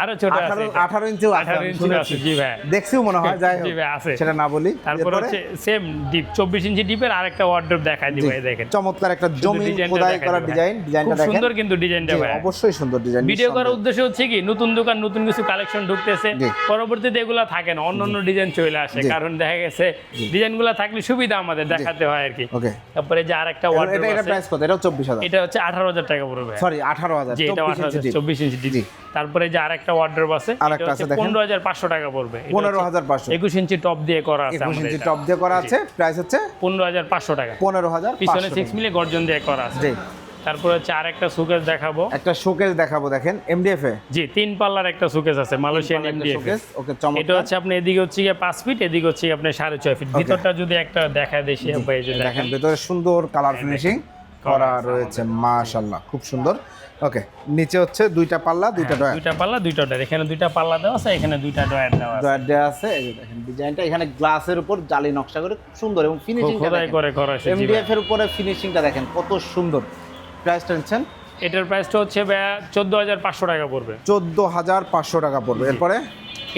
আরও ছোট আছে আঠারো এটা। আঠারো ইঞ্চিও আছে ইঞ্চি আছে, জি ভাই। দেখছিও মনে হয় যাই জি ভাই, আছে। সেটা না বলি তারপর হচ্ছে সেম ডিপ চব্বিশ ইঞ্চি ডিপের আরেকটা ওয়ার্ড্রোপ দেখাই দিবে দেখেন। চমৎকার একটা ডিজাইনটা খোদাই করা ডিজাইন ডিজাইনটা দেখেন সুন্দর কিন্তু ডিজাইনটা ভাই। অবশ্যই সুন্দর ডিজাইন ভিডিও করার উদ্দেশ্য হচ্ছে কি নতুন দোকান নতুন কিছু কালেকশন ঢুকতেছে পরবর্তীতে এগুলো থাকে না অন্য অন্য ডিজাইন চলে আসে কারণ দেখা গেছে ডিজাইনগুলো থাকলে সুবিধা আমাদের দেখাতে হয় আর কি তারপরে যে আরেকটা এটা ওয়ার্ড্রোপ এটা প্রাইস কত? চব্বিশ হাজার। এটা হচ্ছে আঠারো হাজার টাকা পড়বে। সরি আঠারো হাজার জি এটা চব্বিশ ইঞ্চি তারপরে যে আরেকটা আছে। আরেকটা আছে দেখেন। পনেরো হাজার পাঁচশো টাকা পড়বে। এটা পনেরো হচ্ছে হাজার পাঁচশো। একুশ ইঞ্চি টপ দিয়ে করা আছে একুশ আমাদের ইঞ্চি টপ দিয়ে করা আছে প্রাইস হচ্ছে পনেরো হাজার পাঁচশো টাকা। পনেরো হাজার পিছনে পাঁচশো সিক্স মিলে গর্জন দিয়ে করা আছে। জি। তারপরে হচ্ছে আরেকটা সুকেস দেখাবো। একটা শোকেস দেখাবো দেখেন এমডিএফ এ। জি তিন পাল্লার একটা সুকেস আছে মালয়েশিয়ান এমডিএফ শোকেস ওকে এটা হচ্ছে আপনি এদিকে হচ্ছে গিয়ে পাঁচ ফিট এদিকে হচ্ছে সাড়ে ছয় ফিট ভিতরটা যদি একটা দেখা দেশি ভাই যে দেখেন দেখেন। ভেতরে সুন্দর কালার ফিনিশিং করা রয়েছে মাশাআল্লাহ খুব সুন্দর। ওকে নিচে হচ্ছে দুইটা পাল্লা দুইটা ডয়ার দুইটা পাল্লা দুইটা ডয়ার এখানে দুইটা পাল্লা দেওয়া আছে এখানে দুইটা ডয়ার দেওয়া আছে। ডয়ার দেওয়া আছে এই দেখেন ডিজাইনটা এখানে গ্লাসের উপর জালি নকশা করে খুব সুন্দর এবং ফিনিশিংটা খোদাই করে করা আছে এমডিএফ এর উপরে ফিনিশিংটা দেখেন কত সুন্দর। প্রাইস নিচ্ছেন? এটার প্রাইসটা হচ্ছে চোদ্দ হাজার পাঁচশো টাকা পড়বে। চোদ্দ হাজার পাঁচশো টাকা পড়বে। এরপরে?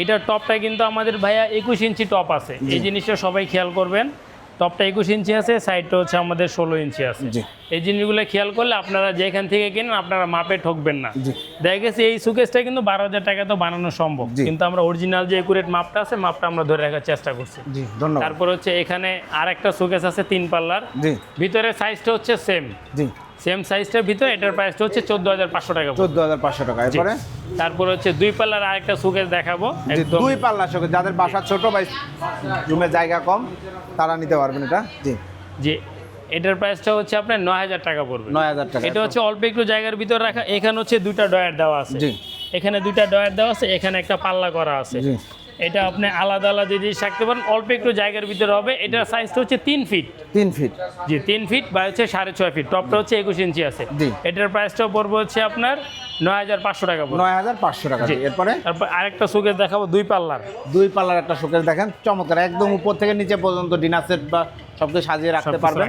এটার টপটা কিন্তু আমাদের ভাইয়া একুশ ইঞ্চি টপ আছে। এই জিনিসটা সবাই খেয়াল করবেন। টপটা একুশ ইঞ্চি আছে সাইডটা হচ্ছে আমাদের ষোলো ইঞ্চি আছে। এই জিনিসগুলো খেয়াল করলে আপনারা যেখান থেকে কিনেন আপনারা মাপে ঠকবেন না। দেখা গেছে এই সুকেসটা কিন্তু বারো হাজার টাকা তো বানানো সম্ভব। কিন্তু আমরা অরিজিনাল যে একুরেট মাপটা আছে মাপটা আমরা ধরে রাখার চেষ্টা করছি। তারপর হচ্ছে এখানে আর একটা সুকেস আছে তিন পাল্লার। ভিতরে সাইজটা হচ্ছে সেম জি। সেম সাইজটার ভিতরে এটার প্রাইসটা হচ্ছে চোদ্দ হাজার পাঁচশো টাকা। চোদ্দ হাজার পাঁচশো টাকা। এরপরে? তারপর হচ্ছে দুই পাল্লার আরেকটা সুকেস দেখাবো। জি, একদম দুই পাল্লা শোকেস যাদের বাসা ছোট বা রুমে জায়গা কম তারা নিতে পারবেন এটা। জি। যে এটার প্রাইসটা হচ্ছে আপনার নয় হাজার টাকা পড়বে। নয় হাজার টাকা এটা হচ্ছে অল্প একটু জায়গার ভিতর রাখা। এখানে হচ্ছে দুইটা ডয়ার দেওয়া আছে। জি। এখানে দুইটা ডয়ার দেওয়া আছে এখানে একটা পাল্লা করা আছে। জি। এটা আপনি আলাদা আলাদা জিনিস রাখতে পারেন। অল্প একটু জায়গার ভিতরে হবে। এটার সাইজটা হচ্ছে তিন ফিট তিন ফিট জি তিন ফিট বা হচ্ছে সাড়ে ছয় ফিট টপটা হচ্ছে একুশ ইঞ্চি আছে। জি। এটার প্রাইসটাও পড়বে হচ্ছে আপনার নয় হাজার পাঁচশো টাকা পড়বে। নয় হাজার পাঁচশো টাকা। জি। এরপরে? তারপর আরেকটা শোকেস দেখাবো দুই পাল্লার। দুই পাল্লার একটা শোকেস দেখেন চমৎকার। একদম উপর থেকে নিচে পর্যন্ত ডিনার সেট বা সবকিছু সাজিয়ে রাখতে পারবেন।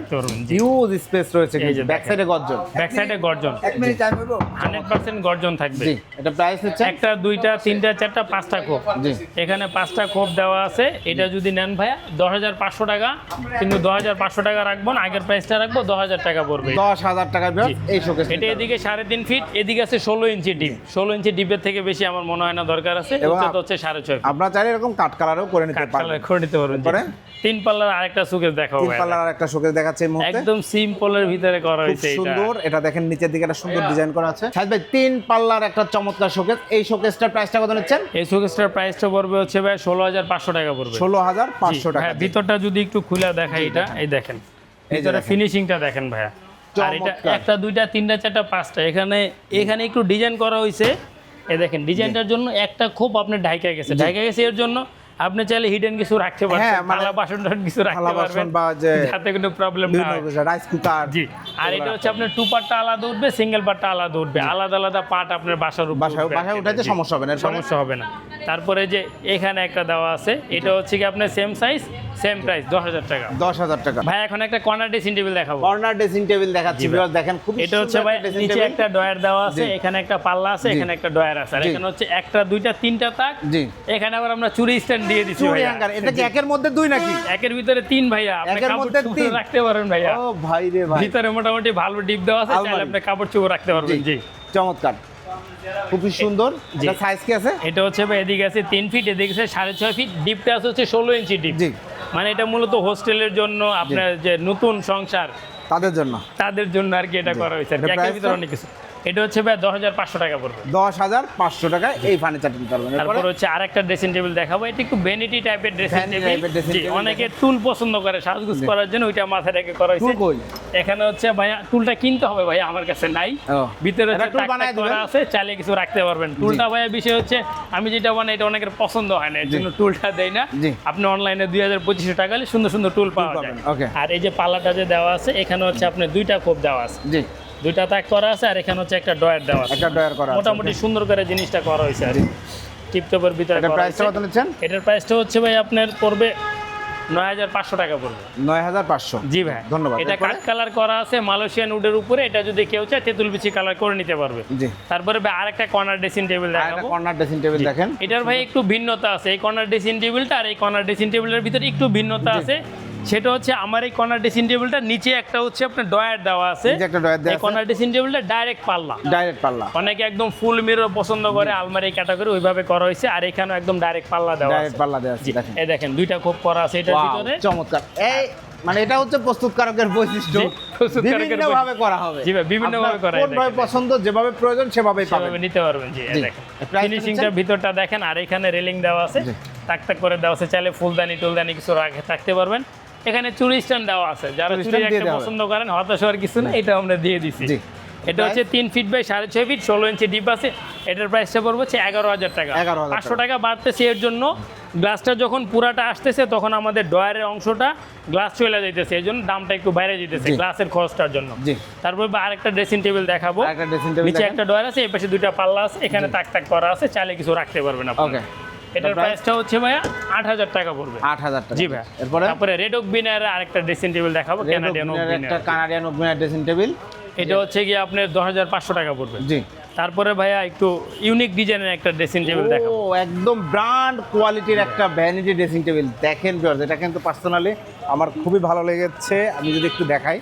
হিউজ স্পেস রয়েছে কিন্তু ব্যাক সাইডে গর্জন। ব্যাক সাইডে গর্জন। এক মিনিট টাইম হইব? হান্ড্রেড পার্সেন্ট গর্জন থাকবে। জি এটা প্রাইস হচ্ছে। একটা দুইটা তিনটা চারটা পাঁচটা খোপ। জি। এখানে পাঁচটা খোপ দেওয়া আছে। এটা যদি নেন ভাইয়া দশ হাজার পাঁচশো টাকা। কিন্তু দশ হাজার পাঁচশো টাকা রাখব না আগের প্রাইসটা রাখব দশ হাজার টাকা পড়বে। দশ হাজার টাকা জি। এই শোকেস এটা এদিকে সাড়ে তিন ফিট এদিকে আছে ষোলো ইঞ্চি ডিপ। ষোলো ইঞ্চি ডিপের থেকে বেশি আমার মনে হয় না দরকার আছে। এবং উচ্চতা হচ্ছে সাড়ে ছয় ফিট আপনারা চাইলে এরকম কাট কালারও করে নিতে পারবেন কালার করে নিতে পারবেন তিন পাল্লার আরেকটা সুকেস দেখাবো। তিন পাল্লার একটা শোকেস দেখাচ্ছে এই মুহূর্তে। একদম সিম্পলের ভিতরে করা হয়েছে এটা সুন্দর। এটা দেখেন নিচের দিকে একটা সুন্দর ডিজাইন করা আছে। সাহেব ভাই তিন পাল্লার একটা চমৎকার শোকেস। এই শোকেসটার প্রাইসটা কত নিচ্ছেন? এই সুকেসটার প্রাইসটা পড়বে হচ্ছে ভাই ষোলো হাজার পাঁচশো টাকা পড়বে। ষোলো হাজার পাঁচশো জি, টাকা হ্যাঁ, ভিতরটা যদি একটু খুলে দেখাই এটা এই দেখেন। এই ভিতরে। ফিনিশিংটা দেখেন ভাইয়া। আর এটা একটা দুইটা তিনটা চারটা পাঁচটা। এখানে এখানে একটু ডিজাইন করা হয়েছে। এ দেখেন ডিজাইনটার জন্য একটা খুব আপনার ঢাইকা গেছে। ঢাইকা গেছে এর জন্য আপনি চাইলে হিডেন কিছু রাখতে পারবেন হ্যাঁ, মানে থালা বাসন কিছু রাখতে পারবেন বা যে- যাতে কোনো প্রবলেম না হয়। রাইস কুকার জি আর এটা হচ্ছে আপনার টু পার্টটা আলাদা উঠবে সিঙ্গেল পার্টটা আলাদা উঠবে আলাদা আলাদা পার্ট আপনার বাসার উপর বাসায় বাসায় উঠাইতে সমস্যা হবে না সমস্যা হবে না। তারপরে যে এখানে একটা দেওয়া আছে এটা হচ্ছে কি আপনার সেম সাইজ সেম প্রাইস দশ হাজার টাকা। দশ হাজার টাকা। ভাই এখন একটা কর্নার ড্রেসিং টেবিল দেখাবো। কর্নার ড্রেসিং টেবিল দেখাচ্ছি viewers দেখেন খুব এটা হচ্ছে ভাই নিচে একটা ডয়ার দেওয়া আছে এখানে একটা পাল্লা আছে এখানে একটা ডয়ার আছে। আর এখানে হচ্ছে একটা দুইটা তিনটা তাক। জি। এখানে আবার আমরা চুরি স্ট্যান্ড দিয়ে চুরি ভাইয়া। হ্যাঙ্গার এটা কি একের মধ্যে দুই নাকি? একের ভিতরে তিন ভাইয়া। আপনি একের কাপড় মধ্যে তিন? রাখতে পারেন ভাইয়া। ও ভাই রে ভাই। ভিতরে মোটামুটি ভালো ডিপ দেওয়া আছে চাইলে আপনি কাপড় চোপড় রাখতে পারবেন। জি চমৎকার। খুবই সুন্দর। এটা সাইজ কি আছে? এটা হচ্ছে ভাই এদিকে আছে তিন ফিট এদিকে আছে সাড়ে ছয় ফিট ডিপটা আছে হচ্ছে ষোলো ইঞ্চি ডিপ জি। মানে এটা মূলত হোস্টেলের জন্য আপনার যে নতুন সংসার তাদের জন্য। তাদের জন্য আর কি এটা করা হয়েছে একের ভিতরে অনেক কিছু। এটা হচ্ছে ভাই দশ হাজার পাঁচশো টাকা পড়বে। দশ হাজার পাঁচশো টাকায় এই ফার্নিচারটা নিতে পারবেন। তারপর হচ্ছে আরেকটা ড্রেসিং টেবিল দেখাবো। এটা একটু ভ্যানিটি টাইপের ড্রেসিং টেবিল অনেকে টুল পছন্দ করে সাজগুজ করার জন্য ওইটা মাথায় রেখে করা হয়েছে। এখানে হচ্ছে ভাইয়া টুলটা কিনতে হবে ভাইয়া আমার কাছে নাই। ভিতরে টাক টাক করা আছে চাইলে কিছু রাখতে পারবেন। টুলটা ভাইয়া বিষয় হচ্ছে আমি যেটা বানাই এটা অনেকের পছন্দ হয় না এর জন্য টুলটা দেই না। আপনি অনলাইনে দুই হাজার পঁচিশশো টাকা সুন্দর সুন্দর টুল পাওয়া যায়। আর এই যে পাল্লাটা যে দেওয়া আছে এখানে হচ্ছে আপনার দুইটা কোপ দেওয়া আছে। দুইটা তাক করা আছে আর এখানে হচ্ছে একটা ডয়ার দেওয়া একটা ডয়ার করা মোটামুটি সুন্দর করে জিনিসটা করা হয়েছে আর টিপটপের ভিতরে এটা প্রাইসটা কত নিচ্ছেন? এটার প্রাইসটা হচ্ছে ভাই আপনার পড়বে নয় হাজার পাঁচশো টাকা পড়বে। নয় হাজার পাঁচশো। জি ভাই। ধন্যবাদ। এটা? কাঠ কালার করা আছে মালয়েশিয়ান উডের উপরে। এটা যদি কেউ চায় তেঁতুল বিচি কালার করে নিতে পারবে। জি। তারপরে ভাই আরেকটা কর্নার ড্রেসিং টেবিল দেখাবো। কর্নার ড্রেসিং টেবিল দেখেন। এটার ভাই একটু ভিন্নতা আছে। এই কর্নার ড্রেসিং টেবিলটা আর এই কর্নার ড্রেসিং টেবিলের ভিতরে একটু ভিন্নতা আছে। সেটা হচ্ছে আমার এই কর্নার ড্রেসিং টেবিলটা নিচে একটা হচ্ছে আপনার ডয়ার দেওয়া আছে। একটা ডয়ার দেওয়া। কর্নার ড্রেসিং টেবিলটা ডাইরেক্ট পাল্লা। ডাইরেক্ট পাল্লা। অনেকে একদম ফুল মিরর পছন্দ করে আলমারি ক্যাটাগরি ওইভাবে করা হয়েছে আর এখানেও একদম ডাইরেক্ট পাল্লা দেওয়া আছে। ডাইরেক্ট পাল্লা দেওয়া আছে দেখেন। এই দেখেন দুইটা খুব করা আছে এটার ভিতরে। চমৎকার। এই মানে এটা হচ্ছে প্রস্তুতকারকের বৈশিষ্ট্য। জি, প্রস্তুতকারকের বিভিন্ন ভাবে করা হবে। জি ভাই, বিভিন্নভাবে আপনার করা কোনভাবে দেখেন। পছন্দ যেভাবে প্রয়োজন সেভাবেই পাবেন। সেভাবে নিতে পারবেন জি। দেখেন। ফিনিশিংটার ভিতরটা দেখেন আর এখানে রেলিং দেওয়া আছে। টাক টাক করে দেওয়া আছে চাইলে ফুলদানি টুলদানি কিছু রাখে থাকতে পারবেন। এখানে চুরি স্ট্যান্ড দেওয়া আছে। যারা চুরি একটা পছন্দ করেন হতাশ হওয়ার কিছু না এটা আমরা দিয়ে দিছি। এটা হচ্ছে তিন ফিট বাই সাড়ে ছয় ফিট ষোলো ইঞ্চি ডিপ আছে। এটার প্রাইসটা পড়বে হচ্ছে এগারো হাজার টাকা। পাঁচশো টাকা। বাড়তেছে এর জন্য। গ্লাসটা যখন পুরাটা আসতেছে তখন আমাদের ডয়ারের অংশটা গ্লাস চলে যাইতেছে। এই জন্য দামটা একটু বাইরে যেতেছে গ্লাসের খরচটার জন্য। তারপর আরেকটা ড্রেসিং টেবিল দেখাবো। আরেকটা ড্রেসিং টেবিল নিচে একটা ডয়ার আছে এই পাশে দুইটা পাল্লা আছে এখানে তাক তাক করা আছে চাইলে কিছু রাখতে পারবেন আপনি ওকে। এটার প্রাইসটা হচ্ছে ভাইয়া আট হাজার টাকা পড়বে। আট হাজার টাকা জি ভাই এরপরে? তারপরে রেড ওক বিনার আরেকটা ড্রেসিং টেবিল দেখাবো ক্যানাডিয়ান ওক একটা কানাডিয়ান ওপেনার ড্রেসিং টেবিল এটা হচ্ছে গিয়ে আপনার দশ হাজার পাঁচশো টাকা পড়বে। জি। তারপরে ভাইয়া একটু ইউনিক ডিজাইনের একটা ড্রেসিং টেবিল ও একদম ব্র্যান্ড কোয়ালিটির একটা ভ্যানিটি ড্রেসিং টেবিল দেখেন এটা কিন্তু পার্সোনালি আমার খুবই ভালো লেগেছে। আমি যদি একটু দেখাই।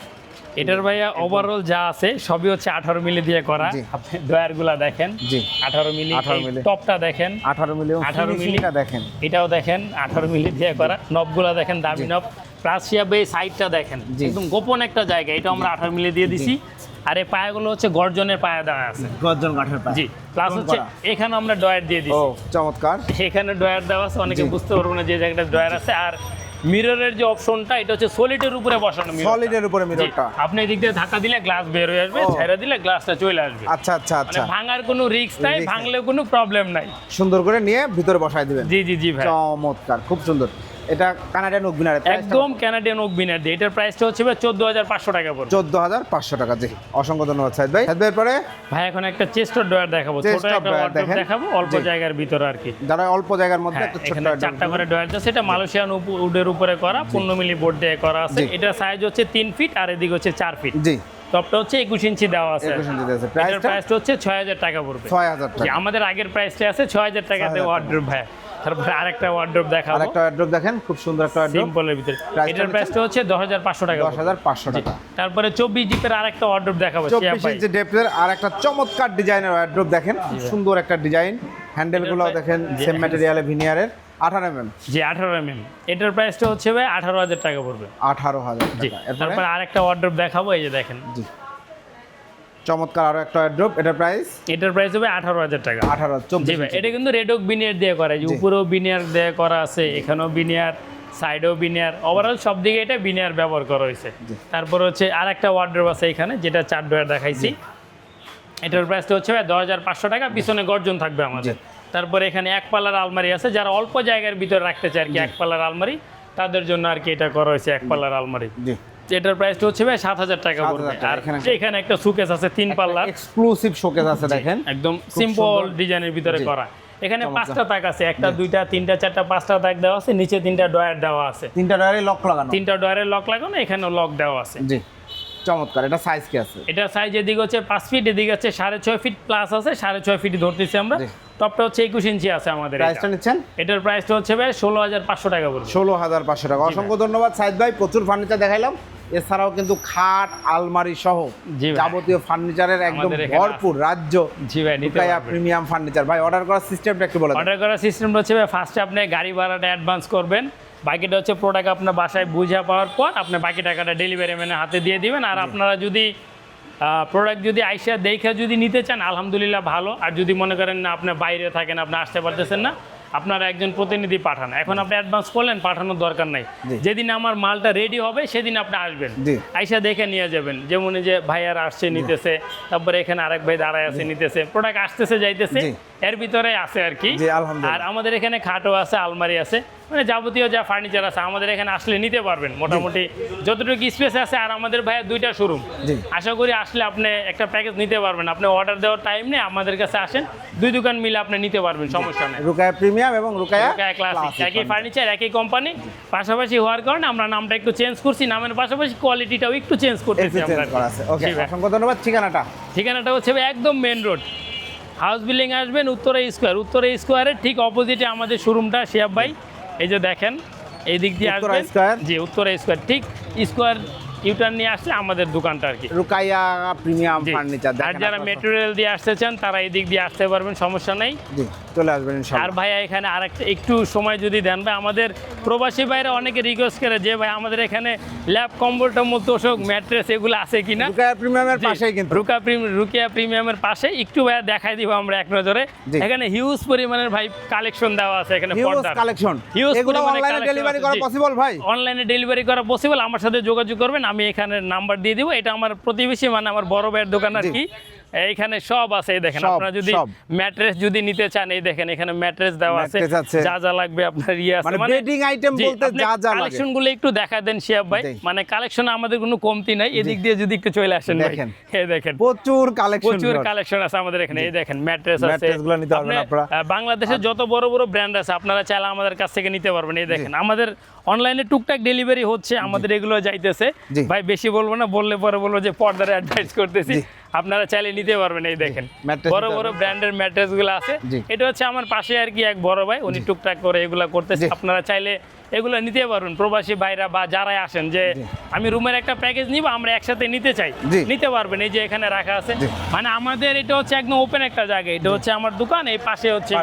এটার ভাইয়া ওভারঅল যা আছে সবই হচ্ছে আঠারো মিলি দিয়ে করা। আপনি ডয়ারগুলা দেখেন। জি। আঠারো মিলি 18 মিলি। টপটা দেখেন। আঠারো মিলিয়ন 18 মিলি। মিলিটা দেখেন। এটাও দেখেন আঠারো মিলি দিয়ে করা। নবগুলা দেখেন দামি নব। হিসাবে এই সাইডটা দেখেন। একদম গোপন একটা জায়গা এটা আমরা আঠারো মিলি দিয়ে দিছি। আর এই পায়াগুলো হচ্ছে গর্জনের পায়া দেওয়া আছে। গর্জন কাঠের পায়। জি। প্লাস হচ্ছে এখানে আমরা ডয়ার দিয়ে ও চমৎকার। এখানে ডয়ার দেওয়া আছে অনেকে বুঝতে পারব না যে জায়গাটা ডয়ার আছে। আর মিররের যে অপশনটা এটা হচ্ছে সলিডের উপরে বসানো সলিডের উপরে মিররটা আপনি এদিক দিয়ে ধাক্কা দিলে গ্লাস বের হয়ে আসবে। ছেড়ে দিলে গ্লাসটা চলে আসবে। আচ্ছা আচ্ছা মানে আচ্ছা। ভাঙার কোনো রিস্ক নাই। ভাঙলেও কোনো প্রবলেম নাই। সুন্দর করে নিয়ে ভিতরে বসায় দিবেন। জি জি জি ভাই। চমৎকার খুব সুন্দর। এটা কানাডিয়ান ওপেনার একদম ক্যানাডিয়ান ওক বিনার দিয়ে এটার প্রাইসটা হচ্ছে ভাই চোদ্দ হাজার পাঁচশো টাকা পড়বে। চোদ্দ হাজার পাঁচশো টাকা জি। অসংখ্য ধন্যবাদ সাইদ ভাই। সাইদ ভাইয়ের পরে ভাই এখন একটা চেস্টার ডয়ার দেখাবো। ছোট একটা দেখাবো অল্প জায়গার ভিতরে আর কি। যারা অল্প জায়গার মধ্যে হ্যাঁ, একটা এখানে চারটা করে ডয়ার আছে এটা মালয়েশিয়ান উডের উপরে করা পনেরো মিলি বোর্ড দিয়ে করা আছে। এটা সাইজ হচ্ছে তিন ফিট আর এদিকে হচ্ছে চার ফিট জি। টপটা হচ্ছে একুশ ইঞ্চি দেওয়া আছে। প্রাইসটা? হচ্ছে ছয় হাজার টাকা পড়বে। ছয় হাজার টাকা। আমাদের আগের প্রাইসটা আছে ছয় হাজার টাকাতে 6,000 ওয়ার্ড্রোব ভাই তারপরে আরেকটা ওয়ার্ড্রোব আর দেখাবো। একটা ওয়ার্ড্রোব দেখেন খুব সুন্দর একটা ওয়ার্ড্রোব সিম্পলের ভিতরে। এটার? প্রাইসটা হচ্ছে দশ হাজার পাঁচশো টাকা। দশ পড়বে। হাজার পাঁচশো টাকা। তারপরে চব্বিশ জিপের আরেকটা ওয়ার্ড্রোব দেখাবো শিয়া চব্বিশ ভাই। ইঞ্চি ডেপথের আর একটা চমৎকার ডিজাইনের ওয়ার্ড্রোব দেখেন খুব সুন্দর একটা ডিজাইন হ্যান্ডেলগুলো দেখেন সেম ম্যাটেরিয়ালে ভিনিয়ারের আঠারো এম এম জি আঠারো এম এম এটার প্রাইসটা হচ্ছে ভাই আঠারো হাজার টাকা পড়বে। আঠারো হাজার জি। টাকা। তারপরে আরেকটা ওয়ার্ড্রোব দেখাবো এই যে দেখেন। জি। চমৎকার আরও একটা ওয়ার্ড্রোব এটার প্রাইস এটার প্রাইস হবে আঠারো হাজার টাকা। আঠারো জি ভাই এটা কিন্তু রেডক বিনিয়ার দিয়ে করা যে উপরেও বিনিয়ার দিয়ে করা আছে এখানেও বিনিয়ার সাইডেও বিনিয়ার ওভারঅল সব দিকে এটা বিনিয়ার ব্যবহার করা হয়েছে। তারপর হচ্ছে আর একটা ওয়ার্ড্রোব আছে এখানে যেটা চার ডয়ার দেখাইছি। এটার প্রাইসটা হচ্ছে দশ হাজার পাঁচশো টাকা পিছনে গর্জন থাকবে আমাদের। তারপরে এখানে এক পাল্লার আলমারি আছে যারা অল্প জায়গার ভিতরে রাখতে চায় আর কি এক পাল্লার আলমারি তাদের জন্য আর কি এটা করা হয়েছে এক পাল্লার আলমারি। এটার প্রাইসটা হচ্ছে ভাই সাত হাজার টাকা পড়বে। আর এখানে- এখানে একটা সুকেস আছে তিন পাল্লার। এক্সক্লুসিভ শোকেস আছে দেখেন। একদম সিম্পল ডিজাইনের ভিতরে করা। এখানে পাঁচটা তাক আছে একটা দুইটা তিনটা চারটা পাঁচটা তাক দেওয়া আছে নিচে তিনটা ডয়ার দেওয়া আছে। তিনটা ডয়ারে লক লাগানো। তিনটা ডয়ারের লক লাগানো এখানেও লক দেওয়া আছে। জি। চমৎকার এটা সাইজ কি আছে? এটা সাইজ এদিকে হচ্ছে পাঁচ ফিট এদিকে হচ্ছে সাড়ে ছয় ফিট প্লাস আছে সাড়ে ছয় ফিট ধরতেছি আমরা। টপটা হচ্ছে একুশ ইঞ্চি আছে আমাদের। প্রাইসটা নিচ্ছেন? এটার প্রাইসটা হচ্ছে ভাই ষোলো হাজার পাঁচশো টাকা পড়বে। ষোলো হাজার পাঁচশো টাকা। অসংখ্য ধন্যবাদ সাইদ ভাই প্রচুর ফার্নিচার দেখাইলাম। এছাড়াও কিন্তু খাট আলমারি সহ যাবতীয় ফার্নিচারের একদম ভরপুর রাজ্য জি ভাই প্রিমিয়াম ফার্নিচার ভাই অর্ডার করার সিস্টেমটা একটু বলেন অর্ডার করার সিস্টেমটা হচ্ছে ফার্স্টে আপনি গাড়ি ভাড়াটা অ্যাডভান্স করবেন। বাকিটা হচ্ছে প্রোডাক্ট আপনার বাসায় বুঝে পাওয়ার পর আপনি বাকি টাকাটা ডেলিভারি ম্যানের হাতে দিয়ে দিবেন। আর আপনারা যদি প্রোডাক্ট যদি আইসা দেখে যদি নিতে চান আলহামদুলিল্লাহ ভালো। আর যদি মনে করেন না আপনি বাইরে থাকেন আপনি আসতে পারতেছেন না আপনারা একজন প্রতিনিধি পাঠান। এখন আপনি অ্যাডভান্স করলেন পাঠানোর দরকার নাই। যেদিন আমার মালটা রেডি হবে সেদিন আপনি আসবেন। আইসা দেখে নিয়ে যাবেন। যেমন যে যে ভাইয়ার আসছে নিতেছে তারপরে এখানে আরেক ভাই দাঁড়ায় আছে নিতেছে প্রোডাক্ট আসতেছে যাইতেছে এর ভিতরে আছে আর কি। আর আমাদের এখানে খাটও আছে আলমারি আছে। মানে যাবতীয় যা ফার্নিচার আছে আমাদের এখানে আসলে নিতে পারবেন মোটামুটি। যতটুকু স্পেস আছে আর আমাদের ভাইয়া দুইটা শোরুম আশা করি আসলে আপনি একটা প্যাকেজ নিতে পারবেন। আপনি অর্ডার দেওয়ার টাইম নেই আমাদের কাছে আসেন দুই দোকান মিলে আপনি নিতে পারবেন সমস্যা নেই। রুকায়া প্রিমিয়াম এবং রুকায়া ক্লাসিক একই ফার্নিচার একই কোম্পানি পাশাপাশি হওয়ার কারণে আমরা নামটা একটু চেঞ্জ করছি নামের পাশাপাশি কোয়ালিটিটাও একটু চেঞ্জ করতেছি আমরা ওকে অসংখ্য ধন্যবাদ। ঠিকানাটা? ঠিকানাটা হচ্ছে একদম মেন রোড হাউস বিল্ডিং আসবেন উত্তরা স্কোয়ার উত্তরা স্কোয়ারের ঠিক অপোজিটে আমাদের শোরুমটা শিয়াব ভাই। এই যে দেখেন এই দিক দিয়ে আসবেন স্কোয়ার? জি উত্তরা স্কোয়ার ঠিক স্কোয়ার ইউটার্ন নিয়ে আমাদের দোকানটা আর কি। রুকাইয়া প্রিমিয়াম ফার্নিচার আর যারা মেটেরিয়াল দিয়ে আসতে চান তারা এই দিক দিয়ে আসতে পারবেন সমস্যা নেই। চলে আসবেন আর ভাইয়া এখানে আরেকটা একটু সময় যদি দেন ভাই আমাদের প্রবাসী ভাইরা অনেকে রিকোয়েস্ট করে যে ভাই আমাদের এখানে ল্যাব কম্বল টম্বল তোষক ম্যাট্রেস এগুলো আছে কিনা? প্রিমিয়ামের পাশেই কিন্তু। রুকা রুকিয়া প্রিমিয়ামের পাশে। একটু ভাইয়া দেখাই দিব আমরা এক নজরে। এখানে হিউজ পরিমাণের ভাই কালেকশন দেওয়া আছে এখানে হিউজ কালেকশন পরিমাণে অনলাইনে ডেলিভারি করা পসিবল ভাই? অনলাইনে ডেলিভারি করা পসিবল আমার সাথে যোগাযোগ করবেন আমি এখানে নাম্বার দিয়ে দিব। এটা আমার প্রতিবেশী মানে আমার বড় ভাইয়ের দোকান আর কি। এইখানে সব আছে এই দেখেন আপনারা যদি ম্যাট্রেস যদি নিতে চান এই দেখেন এখানে ম্যাট্রেস দেওয়া আছে। যা যা লাগবে আপনার ইয়ে আছে। মানে বেডিং আইটেম বলতে যা যা লাগে। কালেকশনগুলো একটু দেখা দেন শিয়াব ভাই। মানে কালেকশন আমাদের কোনো কমতি নাই। এদিক দিয়ে যদি একটু চলে আসেন দেখেন। এই দেখেন। প্রচুর কালেকশন প্রচুর কালেকশন আছে আমাদের এখানে। এই দেখেন ম্যাট্রেস আছে। Mattress গুলো নিতে পারবেন আপনারা। বাংলাদেশের যত বড় বড় ব্র্যান্ড আছে আপনারা চাইলে আমাদের কাছ থেকে নিতে পারবেন। এই দেখেন আমাদের অনলাইনে টুকটাক ডেলিভারি হচ্ছে আমাদের এগুলো যাইতেছে। ভাই বেশি বলব না বললে পরে বলব যে পর্দারে অ্যাডভাইস করতেছি। আপনারা চাইলে নিতে পারবেন এই দেখেন। বড় বড়। ব্র্যান্ডের ম্যাট্রেসগুলো আছে। এটা হচ্ছে আমার পাশে আর কি এক বড় ভাই উনি টুকটাক করে এগুলা করতেছে। আপনারা চাইলে এগুলো নিতে পারবেন প্রবাসী ভাইরা বা যারাই আসেন যে আমি রুমের একটা প্যাকেজ নিব আমরা একসাথে নিতে চাই। নিতে পারবেন এই যে এখানে রাখা আছে। মানে আমাদের এটা হচ্ছে একদম ওপেন একটা জায়গা এটা হচ্ছে আমার দোকান এই পাশে হচ্ছে।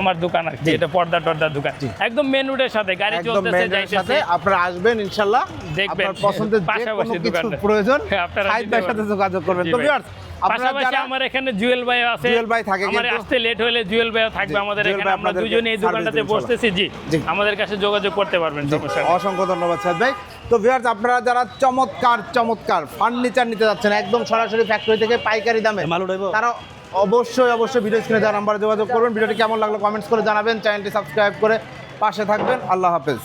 আমার দোকান আর এটা পর্দা টর্দার দোকান। একদম মেন রোডের সাথে গাড়ি চলতেছে যাইতেছে। আপনারা আসবেন ইনশাআল্লাহ দেখবেন। আপনার পছন্দের যে কোনো কিছু। প্রয়োজন আপনারা সাথে যোগাযোগ করবেন। তো ভিউয়ার্স পাশাপাশি আমার এখানে জুয়েল ভাই আছে জুয়েল ভাই থাকে আমার আসতে লেট হলে জুয়েল ভাই থাকবে আমাদের এখানে আমরা দুজনে এই দোকানটাতে বসতেছি জি জি। আমাদের কাছে যোগাযোগ করতে পারবেন সমস্যা অসংখ্য ধন্যবাদ সাদ ভাই। তো ভিউয়ার্স আপনারা যারা চমৎকার চমৎকার ফার্নিচার নিতে যাচ্ছেন একদম সরাসরি ফ্যাক্টরি থেকে পাইকারি দামে তারা অবশ্যই অবশ্যই ভিডিও স্ক্রিনে নাম্বারে যোগাযোগ করবেন। ভিডিওটি কেমন লাগল কমেন্টস করে জানাবেন। চ্যানেলটি সাবস্ক্রাইব করে পাশে থাকবেন। আল্লাহ হাফেজ।